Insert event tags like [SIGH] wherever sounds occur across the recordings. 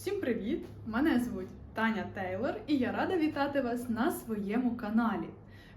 Всім привіт! Мене звуть Таня Тейлор і я рада вітати вас на своєму каналі.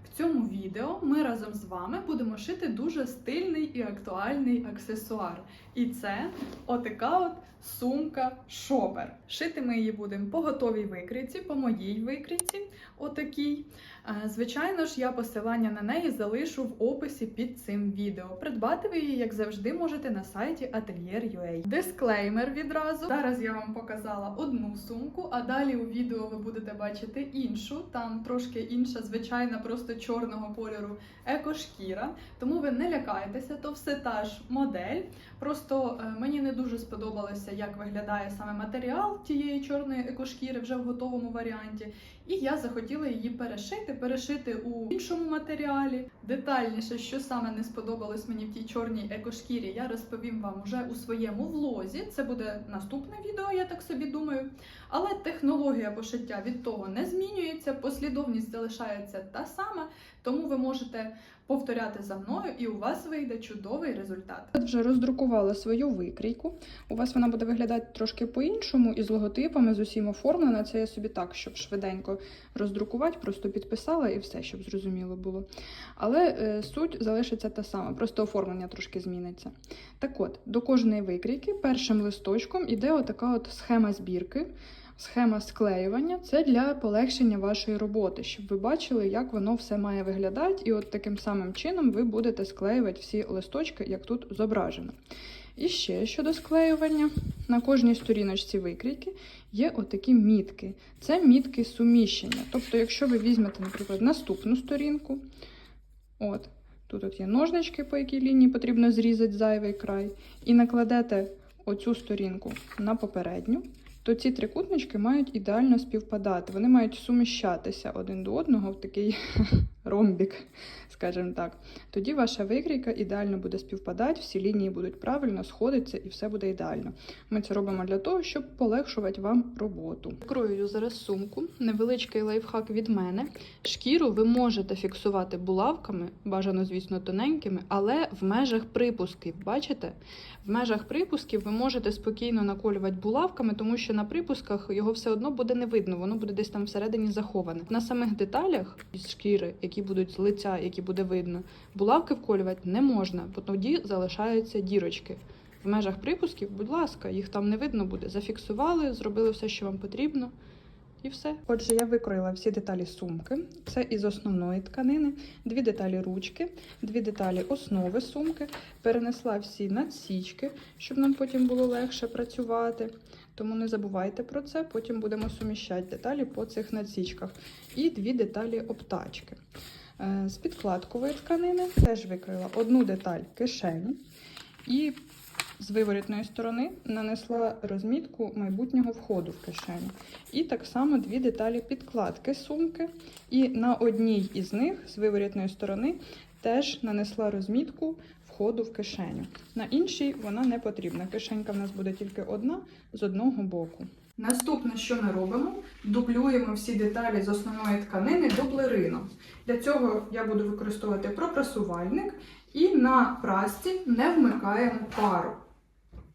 В цьому відео ми разом з вами будемо шити дуже стильний і актуальний аксесуар. І це отака от сумка шопер. Шити ми її будемо по готовій викрійці, по моїй викрійці, отакій. Е, Звичайно ж, я посилання на неї залишу в описі під цим відео. Придбати ви її, як завжди, можете на сайті Atelier.ua. Дисклеймер відразу. Зараз я вам показала одну сумку, а далі у відео ви будете бачити іншу. Там трошки інша, звичайна, просто чорного кольору екошкіра. Тому ви не лякайтеся, то все та ж модель. Просто е, мені не дуже сподобалося, як виглядає саме матеріал тієї чорної екошкіри вже в готовому варіанті. І я захотіла її перешити, перешити у іншому матеріалі. Детальніше, що саме не сподобалось мені в тій чорній екошкірі, я розповім вам уже у своєму влозі. Це буде наступне відео, я так собі думаю. Але технологія пошиття від того не змінюється, послідовність залишається та сама, тому ви можете повторяти за мною, і у вас вийде чудовий результат. Я вже роздрукувала свою викрійку. У вас вона буде виглядати трошки по-іншому, і з логотипами, з усім оформлена. Це я собі так, щоб швиденько роздрукувати, просто підписала і все, щоб зрозуміло було. Але е, суть залишиться та сама, просто оформлення трошки зміниться. Так от, до кожної викрійки першим листочком іде отака от схема збірки. Схема склеювання це для полегшення вашої роботи, щоб ви бачили, як воно все має виглядати, і от таким самим чином ви будете склеювати всі листочки, як тут зображено. І ще щодо склеювання, на кожній сторіночці викрійки є отакі мітки. Це мітки суміщення. Тобто, якщо ви візьмете, наприклад, наступну сторінку, от, тут от є ножнички, по якій лінії потрібно зрізати зайвий край, і накладете оцю сторінку на попередню, то ці трикутнички мають ідеально співпадати. Вони мають суміщатися один до одного в такий ромбік, скажімо так. Тоді ваша викрійка ідеально буде співпадати, всі лінії будуть правильно сходитися і все буде ідеально. Ми це робимо для того, щоб полегшувати вам роботу. Крою зараз сумку, невеличкий лайфхак від мене. Шкіру ви можете фіксувати булавками, бажано, звісно, тоненькими, але в межах припусків. Бачите? В межах припусків ви можете спокійно наколювати булавками, тому що на припусках його все одно буде не видно, воно буде десь там всередині заховане. На самих деталях із шкіри, які будуть з лиця, які буде видно, булавки вколювати не можна, бо тоді залишаються дірочки. В межах припусків, будь ласка, їх там не видно буде. Зафіксували, зробили все, що вам потрібно. І все. Отже, я викроїла всі деталі сумки. Це із основної тканини, дві деталі ручки, дві деталі основи сумки. Перенесла всі надсічки, щоб нам потім було легше працювати. Тому не забувайте про це. Потім будемо суміщати деталі по цих надсічках. І дві деталі обтачки. Е, З підкладкової тканини теж викрила одну деталь кишені і з виворітної сторони нанесла розмітку майбутнього входу в кишеню. І так само дві деталі підкладки сумки. І на одній із них з виворітної сторони теж нанесла розмітку входу в кишеню. На іншій вона не потрібна. Кишенька в нас буде тільки одна з одного боку. Наступне, що ми робимо, дублюємо всі деталі з основної тканини дублерином. Для цього я буду використовувати пропрасувальник і на прасці не вмикаємо пару.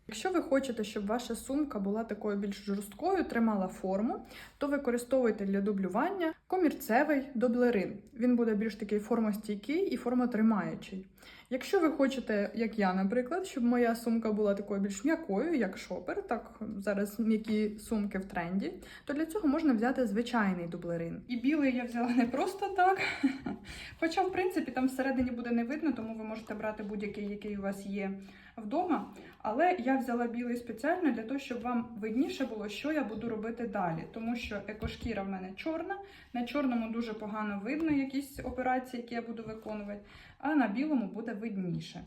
Якщо ви хочете, щоб ваша сумка була такою більш жорсткою, тримала форму, то використовуйте для дублювання комірцевий дублерин. Він буде більш такий формостійкий і формотримаючий. Якщо ви хочете, як я, наприклад, щоб моя сумка була такою більш м'якою, як шопер, так зараз м'які сумки в тренді, то для цього можна взяти звичайний дублерин. І білий я взяла не просто так. [LAUGHS] Хоча, в принципі, там всередині буде не видно, тому ви можете брати будь-який, який у вас є вдома. Але я взяла білий спеціально для того, щоб вам видніше було, що я буду робити далі. Тому що екошкіра в мене чорна, на чорному дуже погано видно якісь операції, які я буду виконувати, а на білому буде видніше.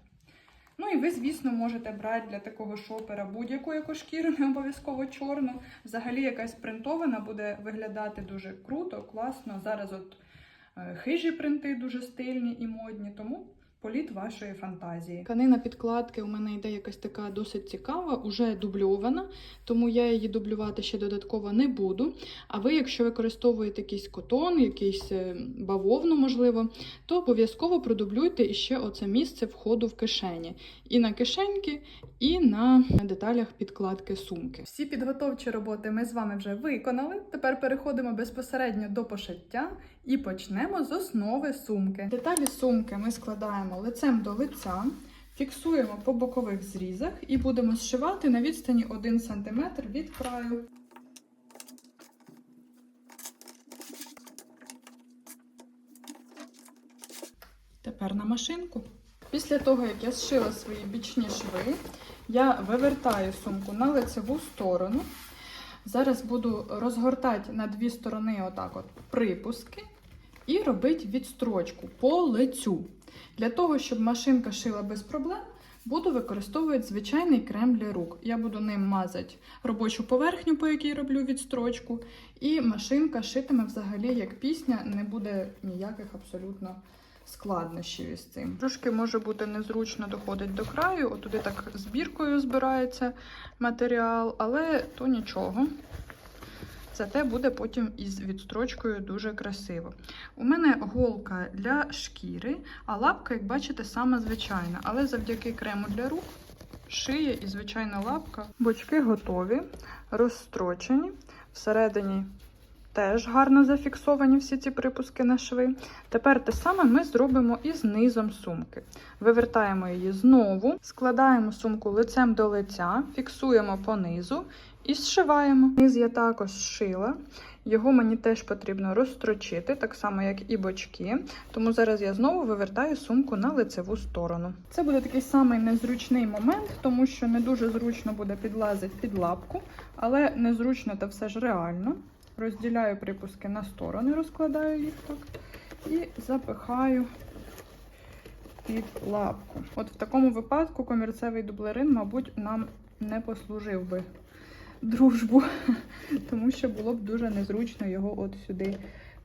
Ну і ви, звісно, можете брати для такого шопера будь-яку екошкіру, не обов'язково чорну. Взагалі якась принтована буде виглядати дуже круто, класно. Зараз от е, хижі принти дуже стильні і модні, тому політ вашої фантазії. Тканина підкладки у мене йде якась така досить цікава, уже дубльована, тому я її дублювати ще додатково не буду. А ви, якщо використовуєте якийсь котон, якийсь е, бавовну, можливо, то обов'язково продублюйте іще оце місце входу в кишені. І на кишеньки, і на деталях підкладки сумки. Всі підготовчі роботи ми з вами вже виконали. Тепер переходимо безпосередньо до пошиття і почнемо з основи сумки. Деталі сумки ми складаємо лицем до лиця, фіксуємо по бокових зрізах і будемо зшивати на відстані 1 см від краю. Тепер на машинку. Після того, як я зшила свої бічні шви, я вивертаю сумку на лицеву сторону. Зараз буду розгортати на дві сторони отак от припуски і робити відстрочку по лицю. Для того, щоб машинка шила без проблем, буду використовувати звичайний крем для рук. Я буду ним мазати робочу поверхню, по якій роблю відстрочку, і машинка шитиме взагалі як пісня, не буде ніяких абсолютно складнощів із цим. Трошки може бути незручно доходить до краю, отуди так збіркою збирається матеріал, але то нічого. Зате буде потім із відстрочкою дуже красиво. У мене голка для шкіри, а лапка, як бачите, сама звичайна. Але завдяки крему для рук шиє і звичайна лапка. Бочки готові, розстрочені. Всередині теж гарно зафіксовані всі ці припуски на шви. Тепер те саме ми зробимо і з низом сумки. Вивертаємо її знову, складаємо сумку лицем до лиця, фіксуємо по низу і зшиваємо. Низ я також зшила. Його мені теж потрібно розстрочити, так само, як і бочки. Тому зараз я знову вивертаю сумку на лицеву сторону. Це буде такий самий незручний момент, тому що не дуже зручно буде підлазити під лапку, але незручно та все ж реально. Розділяю припуски на сторони, розкладаю їх так і запихаю під лапку. От в такому випадку комірцевий дублерин, мабуть, нам не послужив би дружбу, [LAUGHS] тому що було б дуже незручно його от сюди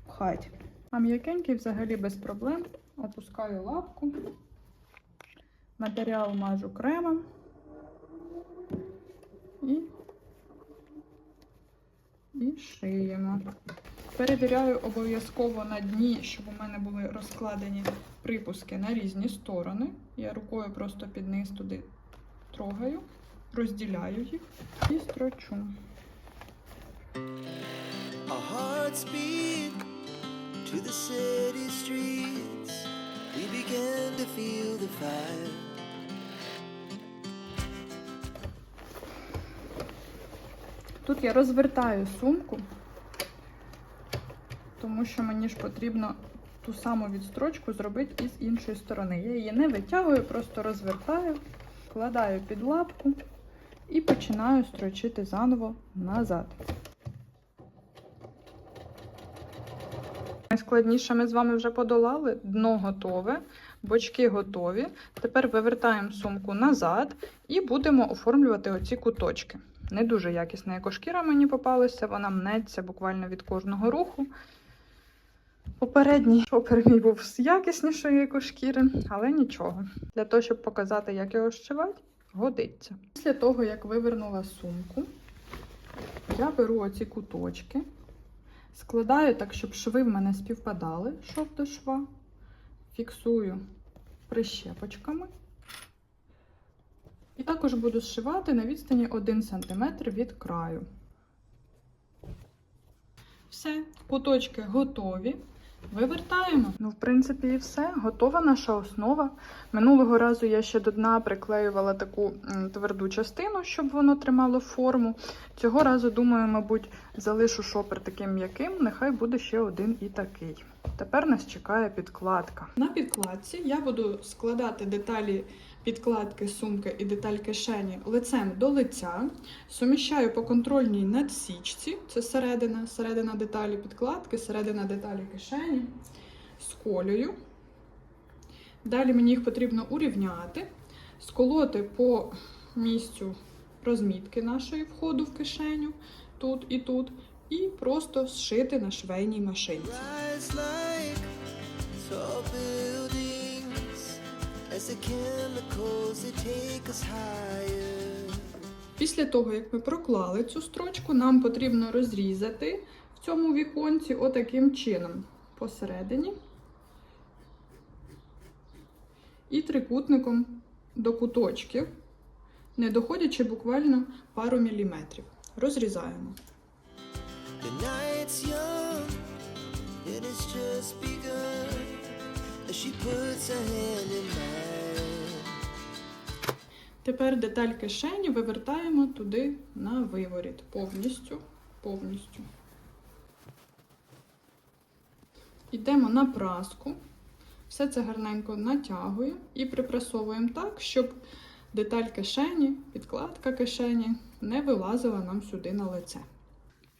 пхати. А м'якенький взагалі без проблем. Опускаю лапку, матеріал мажу кремом і, і шиємо. Перевіряю обов'язково на дні, щоб у мене були розкладені припуски на різні сторони. Я рукою просто під низ туди трогаю, розділяю їх і строчу. Our hearts beat to the city streets. We began to feel the fire. Тут я розвертаю сумку, тому що мені ж потрібно ту саму відстрочку зробити із іншої сторони. Я її не витягую, просто розвертаю, вкладаю під лапку і починаю строчити заново назад. Найскладніше ми з вами вже подолали. Дно готове, бочки готові. Тепер вивертаємо сумку назад і будемо оформлювати оці куточки. Не дуже якісна екошкіра мені попалася, вона мнеться буквально від кожного руху. Попередній шопер мій був з якіснішої екошкіри, але нічого. Для того, щоб показати, як його зшивати, годиться. Після того, як вивернула сумку, я беру оці куточки, складаю так, щоб шви в мене співпадали, шов до шва, фіксую прищепочками. І також буду зшивати на відстані 1 см від краю. Все, куточки готові. Вивертаємо. Ну, в принципі, і все. Готова наша основа. Минулого разу я ще до дна приклеювала таку тверду частину, щоб воно тримало форму. Цього разу, думаю, мабуть, залишу шопер таким м'яким, нехай буде ще один і такий. Тепер нас чекає підкладка. На підкладці я буду складати деталі підкладки сумки і деталь кишені лицем до лиця. Суміщаю по контрольній надсічці, це середина, середина деталі підкладки, середина деталі кишені, сколюю. Далі мені їх потрібно урівняти, сколоти по місцю розмітки нашої входу в кишеню, тут і тут, і просто зшити на швейній машинці. The chemicals they take us higher. Після того, як ми проклали цю строчку, нам потрібно розрізати в цьому віконці отаким чином посередині і трикутником до куточків, не доходячи буквально пару міліметрів. Розрізаємо. She puts her hand in mine. Тепер деталь кишені вивертаємо туди на виворіт. Повністю, повністю. Йдемо на праску. Все це гарненько натягуємо і припресовуємо так, щоб деталь кишені, підкладка кишені не вилазила нам сюди на лице.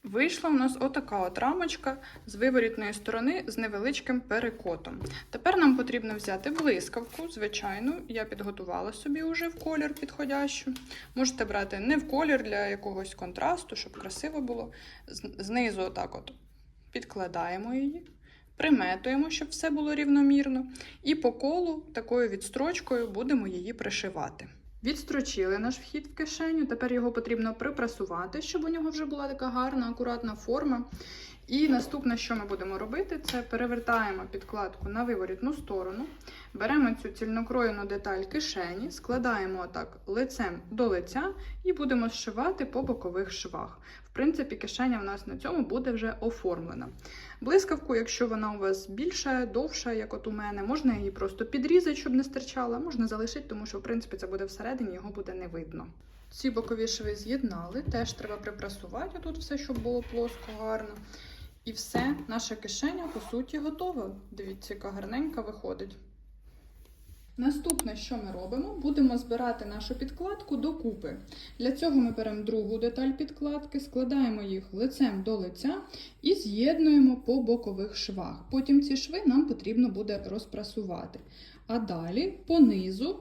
Вийшла у нас отака от рамочка з виворітної сторони з невеличким перекотом. Тепер нам потрібно взяти блискавку, звичайну, я підготувала собі вже в колір підходящу. Можете брати не в колір для якогось контрасту, щоб красиво було. Знизу отак от підкладаємо її, приметуємо, щоб все було рівномірно. І по колу такою відстрочкою будемо її пришивати. Відстрочили наш вхід в кишеню, тепер його потрібно припрасувати, щоб у нього вже була така гарна, акуратна форма. І наступне, що ми будемо робити, це перевертаємо підкладку на виворітну сторону, беремо цю цільнокроєну деталь кишені, складаємо отак лицем до лиця і будемо зшивати по бокових швах. В принципі, кишеня в нас на цьому буде вже оформлена. Блискавку, якщо вона у вас більша, довша, як от у мене, можна її просто підрізати, щоб не стирчала, можна залишити, тому що в принципі це буде всередині, його буде не видно. Ці бокові шви з'єднали, теж треба припрасувати тут все, щоб було плоско, гарно. І все, наша кишеня, по суті, готова. Дивіться, яка гарненька виходить. Наступне, що ми робимо, будемо збирати нашу підкладку докупи. Для цього ми беремо другу деталь підкладки, складаємо їх лицем до лиця і з'єднуємо по бокових швах. Потім ці шви нам потрібно буде розпрасувати. А далі по низу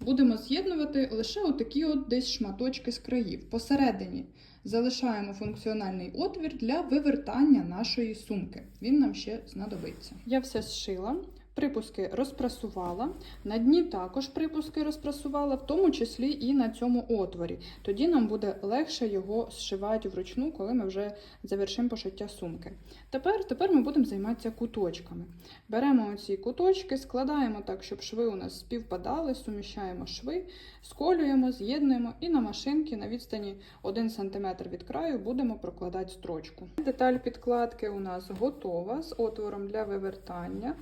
будемо з'єднувати лише отакі от десь шматочки з країв. Посередині залишаємо функціональний отвір для вивертання нашої сумки. Він нам ще знадобиться. Я все зшила. Припуски розпрасувала, на дні також припуски розпрасувала, в тому числі і на цьому отворі. Тоді нам буде легше його зшивати вручну, коли ми вже завершимо пошиття сумки. Тепер, тепер ми будемо займатися куточками. Беремо оці куточки, складаємо так, щоб шви у нас співпадали, суміщаємо шви, сколюємо, з'єднуємо і на машинці на відстані 1 см від краю будемо прокладати строчку. Деталь підкладки у нас готова з отвором для вивертання,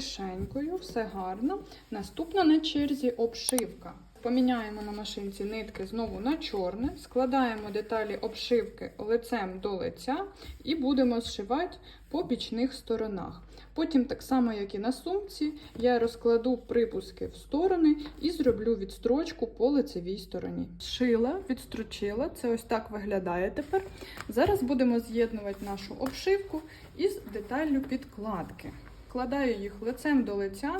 кишенькою, все гарно. Наступна на черзі обшивка. Поміняємо на машинці нитки знову на чорне, складаємо деталі обшивки лицем до лиця і будемо зшивати по бічних сторонах. Потім, так само, як і на сумці, я розкладу припуски в сторони і зроблю відстрочку по лицевій стороні. Зшила, відстрочила, це ось так виглядає тепер. Зараз будемо з'єднувати нашу обшивку із деталлю підкладки. Вкладаю їх лицем до лиця,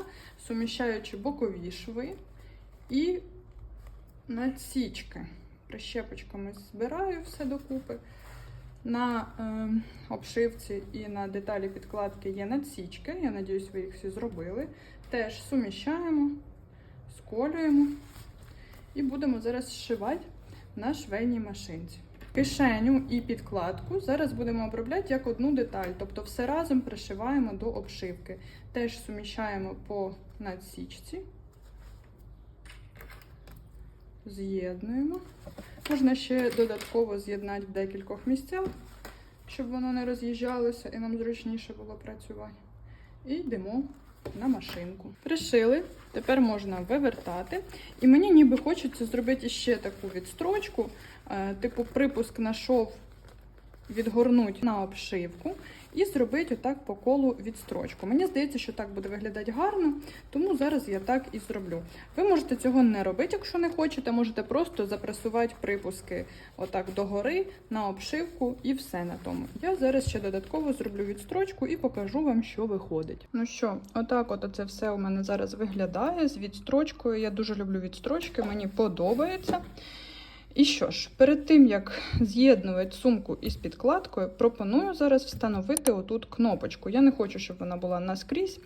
суміщаючи бокові шви і надсічки. Прищепочками збираю все докупи. На е, обшивці і на деталі підкладки є надсічки. Я надіюсь, ви їх всі зробили. Теж суміщаємо, сколюємо і будемо зараз зшивати на швейній машинці. Кишеню і підкладку зараз будемо обробляти як одну деталь, тобто все разом пришиваємо до обшивки. Теж суміщаємо по надсічці, з'єднуємо. Можна ще додатково з'єднати в декількох місцях, щоб воно не роз'їжджалося і нам зручніше було працювати. І йдемо на машинку. Пришили, тепер можна вивертати. І мені ніби хочеться зробити ще таку відстрочку, типу припуск на шов відгорнуть на обшивку і зробити отак по колу відстрочку. Мені здається, що так буде виглядати гарно, тому зараз я так і зроблю. Ви можете цього не робити, якщо не хочете, можете просто запресувати припуски отак догори на обшивку і все на тому. Я зараз ще додатково зроблю відстрочку і покажу вам, що виходить. Ну що, отак от це все у мене зараз виглядає з відстрочкою. Я дуже люблю відстрочки, мені подобається. І що ж, перед тим як з'єднувати сумку із підкладкою, пропоную зараз встановити отут кнопочку. Я не хочу, щоб вона була наскрізь,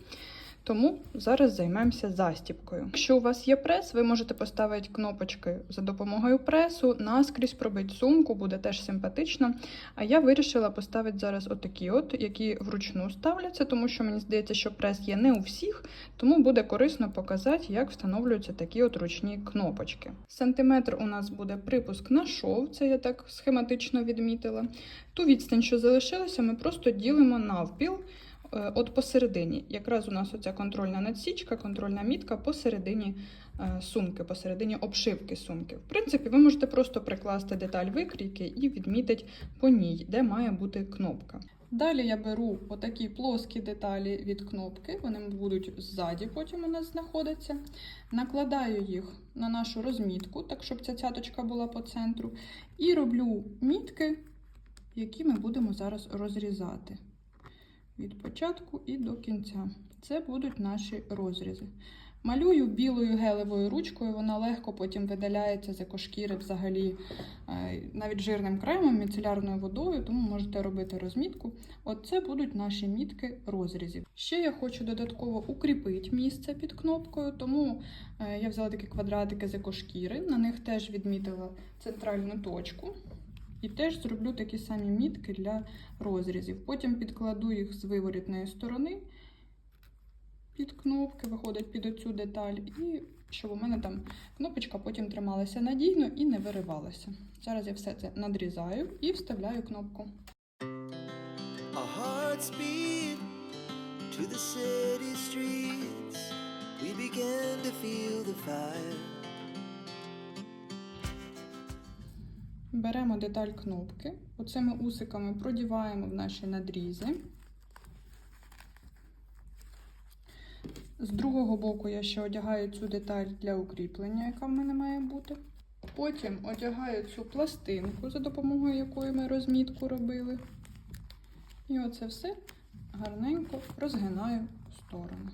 Тому зараз займемося застібкою. Якщо у вас є прес, ви можете поставити кнопочки за допомогою пресу, наскрізь пробити сумку, буде теж симпатично. А я вирішила поставити зараз отакі, от, які вручну ставляться, тому що мені здається, що прес є не у всіх, тому буде корисно показати, як встановлюються такі от ручні кнопочки. Сантиметр у нас буде припуск на шов, це я так схематично відмітила. Ту відстань, що залишилася, ми просто ділимо навпіл. Е, От посередині, якраз у нас оця контрольна надсічка, контрольна мітка посередині е, сумки, посередині обшивки сумки. В принципі, ви можете просто прикласти деталь викрійки і відмітити по ній, де має бути кнопка. Далі я беру отакі плоскі деталі від кнопки, вони будуть ззаді, потім у нас знаходяться. Накладаю їх на нашу розмітку, так щоб ця цяточка була по центру, і роблю мітки, які ми будемо зараз розрізати від початку і до кінця. Це будуть наші розрізи. Малюю білою гелевою ручкою, вона легко потім видаляється з екошкіри взагалі е, навіть жирним кремом, міцелярною водою, тому можете робити розмітку. Оце будуть наші мітки розрізів. Ще я хочу додатково укріпити місце під кнопкою, тому е, я взяла такі квадратики з екошкіри, на них теж відмітила центральну точку. І теж зроблю такі самі мітки для розрізів. Потім підкладу їх з виворітної сторони під кнопки, виходить під оцю деталь, і щоб у мене там кнопочка потім трималася надійно і не виривалася. Зараз я все це надрізаю і вставляю кнопку. To the city streets. We began to feel the fire. Беремо деталь кнопки, оцими усиками продіваємо в наші надрізи. З другого боку я ще одягаю цю деталь для укріплення, яка в мене має бути. Потім одягаю цю пластинку, за допомогою якої ми розмітку робили. І оце все гарненько розгинаю в сторону.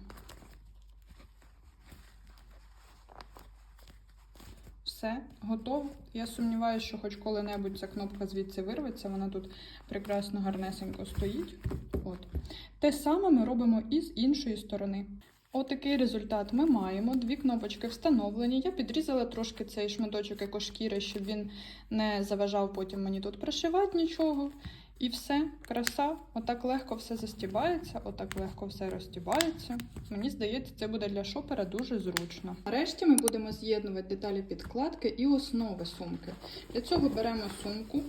Все, готово. Я сумніваюся, що хоч коли-небудь ця кнопка звідси вирветься, вона тут прекрасно гарнесенько стоїть. От. Те саме ми робимо і з іншої сторони. Отакий результат ми маємо. Дві кнопочки встановлені. Я підрізала трошки цей шматочок екошкіри, щоб він не заважав потім мені тут пришивати нічого. І все, краса, отак легко все застібається, отак легко все розстібається. Мені здається, це буде для шопера дуже зручно. Нарешті ми будемо з'єднувати деталі підкладки і основи сумки. Для цього беремо сумку,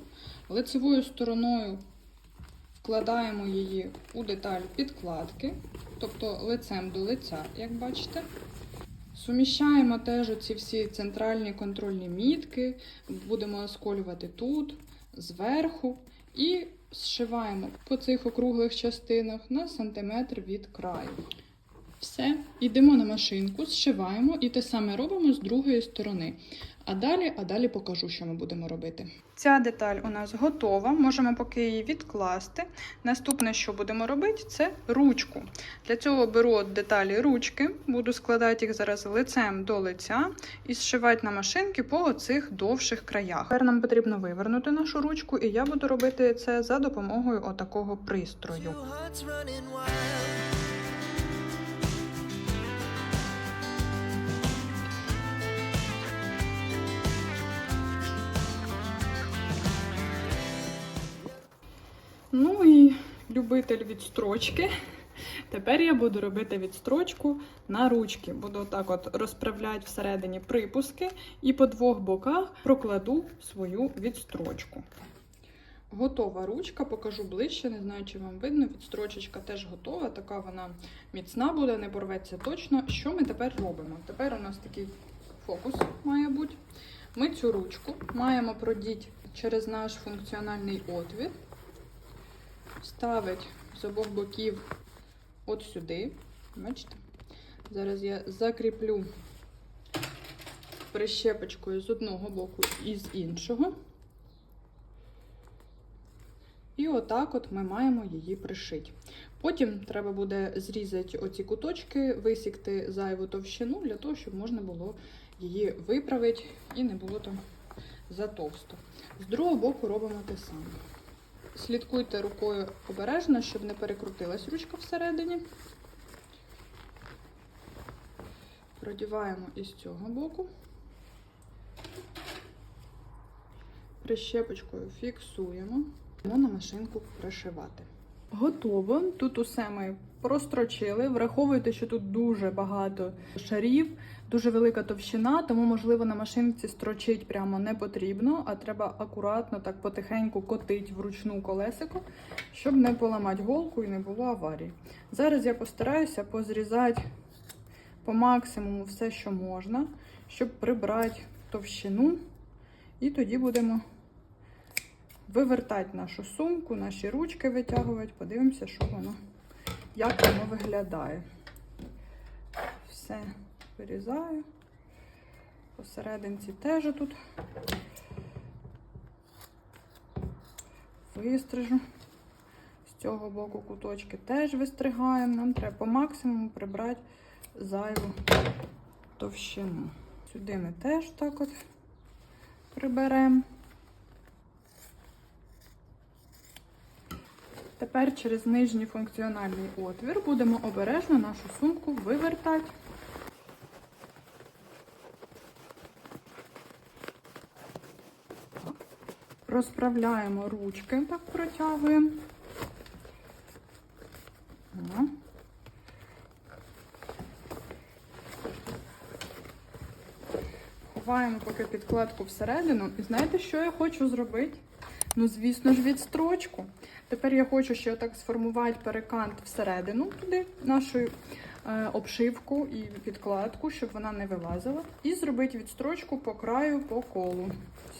лицевою стороною вкладаємо її у деталь підкладки, тобто лицем до лиця, як бачите. Суміщаємо теж оці всі центральні контрольні мітки, будемо осколювати тут, зверху, і зшиваємо по цих округлих частинах на сантиметр від краю. Все, йдемо на машинку, зшиваємо і те саме робимо з другої сторони. А далі, а далі покажу, що ми будемо робити. Ця деталь у нас готова. Можемо поки її відкласти. Наступне, що будемо робити, це ручку. Для цього беру от деталі ручки, буду складати їх зараз лицем до лиця і зшивати на машинки по оцих довших краях. Тепер нам потрібно вивернути нашу ручку, і я буду робити це за допомогою отакого пристрою. Ну і любитель відстрочки. Тепер я буду робити відстрочку на ручки. Буду отак от розправляти всередині припуски і по двох боках прокладу свою відстрочку. Готова ручка, покажу ближче, не знаю, чи вам видно. Відстрочечка теж готова, така вона міцна буде, не порветься точно. Що ми тепер робимо? Тепер у нас такий фокус має бути. Ми цю ручку маємо продіти через наш функціональний отвір, вставити з обох боків от сюди. Бачите? Зараз я закріплю прищепочкою з одного боку і з іншого. І отак от ми маємо її пришити. Потім треба буде зрізати оці куточки, висікти зайву товщину для того, щоб можна було її виправити і не було там затовсто. З другого боку робимо те саме. Слідкуйте рукою обережно, щоб не перекрутилась ручка всередині. Продіваємо із цього боку. Прищепочкою фіксуємо. На машинку пришивати. Готово. Тут усе ми прострочили. Враховуйте, що тут дуже багато шарів, дуже велика товщина, тому, можливо, на машинці строчить прямо не потрібно, а треба акуратно так потихеньку котить вручну колесико, щоб не поламати голку і не було аварії. Зараз я постараюся позрізати по максимуму все, що можна, щоб прибрати товщину, і тоді будемо вивертати нашу сумку, наші ручки витягувати, подивимося, що воно, як воно виглядає. Все вирізаю. Посерединці теж тут вистрижу. З цього боку куточки теж вистригаємо. Нам треба по максимуму прибрати зайву товщину. Сюди ми теж так от приберемо. Тепер через нижній функціональний отвір будемо обережно нашу сумку вивертати. Розправляємо ручки, так протягуємо. Ховаємо поки підкладку всередину. І знаєте, що я хочу зробити? Ну, звісно ж, відстрочку. Тепер я хочу ще отак сформувати перекант всередину туди, нашу е, обшивку і підкладку, щоб вона не вилазила. І зробити відстрочку по краю по колу.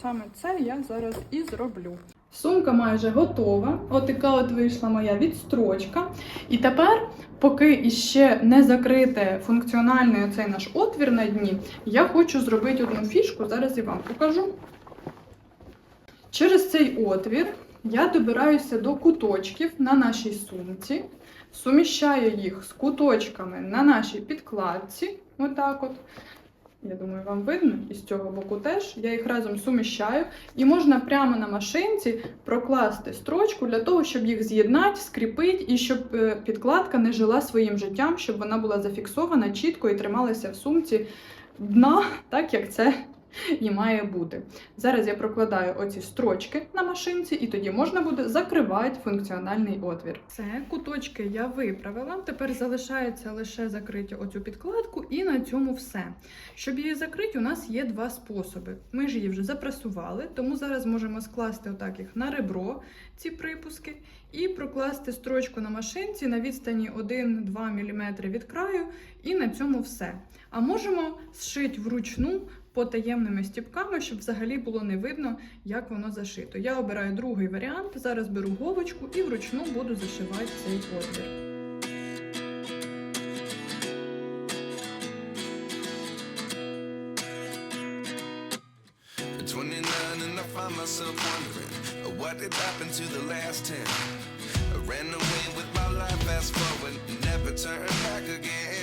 Саме це я зараз і зроблю. Сумка майже готова. От така от вийшла моя відстрочка. І тепер, поки іще не закрите функціональний оцей наш отвір на дні, я хочу зробити одну фішку. Зараз я вам покажу. Через цей отвір я добираюся до куточків на нашій сумці, суміщаю їх з куточками на нашій підкладці. Отак от. Я думаю, вам видно, і з цього боку теж. Я їх разом суміщаю. І можна прямо на машинці прокласти строчку для того, щоб їх з'єднати, скріпити, і щоб е, підкладка не жила своїм життям, щоб вона була зафіксована чітко і трималася в сумці дна, так як це і має бути. Зараз я прокладаю оці строчки на машинці, і тоді можна буде закривати функціональний отвір. Все, куточки я виправила. Тепер залишається лише закрити оцю підкладку, і на цьому все. Щоб її закрити, у нас є два способи. Ми ж її вже запресували, тому зараз можемо скласти отак їх на ребро, ці припуски, і прокласти строчку на машинці на відстані 1-2 мм від краю, і на цьому все. А можемо зшити вручну потаємними стіпками, щоб взагалі було не видно, як воно зашито. Я обираю другий варіант. Зараз беру голочку і вручну буду зашивати цей отвір. At 29 and I find myself wondering uh, what did happen to the last 10. I ran away with my life, fast forward, never turn back again.